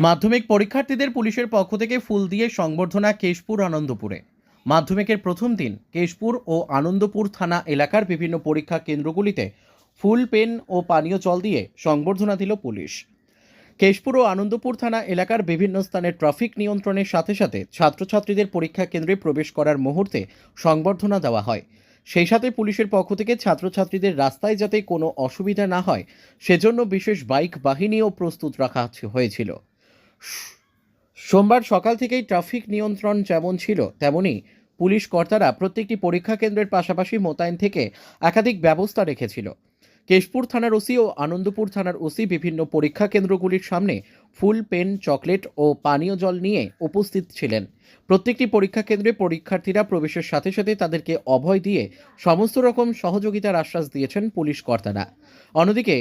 মাধ্যমিক পরীক্ষার্থীদের পুলিশের পক্ষ থেকে ফুল দিয়ে সংবর্ধনা কেশপুর আনন্দপুরে। মাধ্যমিকের প্রথম দিন কেশপুর ও আনন্দপুর থানা এলাকার বিভিন্ন পরীক্ষা কেন্দ্রগুলিতে ফুল, পেন ও পানীয় জল দিয়ে সংবর্ধনা দিল পুলিশ। কেশপুর ও আনন্দপুর থানা এলাকার বিভিন্ন স্থানে ট্রাফিক নিয়ন্ত্রণের সাথে সাথে ছাত্রছাত্রীদের পরীক্ষা কেন্দ্রে প্রবেশ করার মুহূর্তে সংবর্ধনা দেওয়া হয়। সেই সাথে পুলিশের পক্ষ থেকে ছাত্রছাত্রীদের রাস্তায় যাতে কোনো অসুবিধা না হয়, সেজন্য বিশেষ বাইক বাহিনীও প্রস্তুত রাখা হয়েছিল। সোমবার সকাল থেকেই ট্রাফিক নিয়ন্ত্রণ যেমন ছিল, তেমনি পুলিশ কর্তারা প্রত্যেকটি পরীক্ষা কেন্দ্রের পাশাপাশি মোতায়েন থেকে একাধিক ব্যবস্থা রেখেছিল। কেশপুর থানার ওসি ও আনন্দপুর থানার ওসি বিভিন্ন পরীক্ষা কেন্দ্রগুলির সামনে ফুল পেন, চকলেট ও পানীয় জল নিয়ে উপস্থিত ছিলেন। প্রত্যেকটি পরীক্ষা কেন্দ্রে পরীক্ষার্থীরা প্রবেশের সাথে সাথে তাদেরকে অভয় দিয়ে সমস্ত রকম সহযোগিতার আশ্বাস দিয়েছেন পুলিশ কর্তারা। অন্যদিকে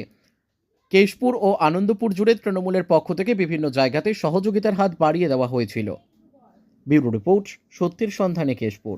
কেশপুর ও আনন্দপুর জুড়ে তৃণমূলের পক্ষ থেকে বিভিন্ন জায়গাতে সহযোগিতার হাত বাড়িয়ে দেওয়া হয়েছিল। ব্যুরো রিপোর্ট, সত্যের সন্ধানে কেশপুর।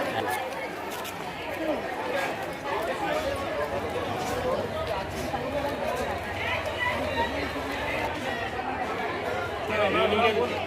হয়ে আগে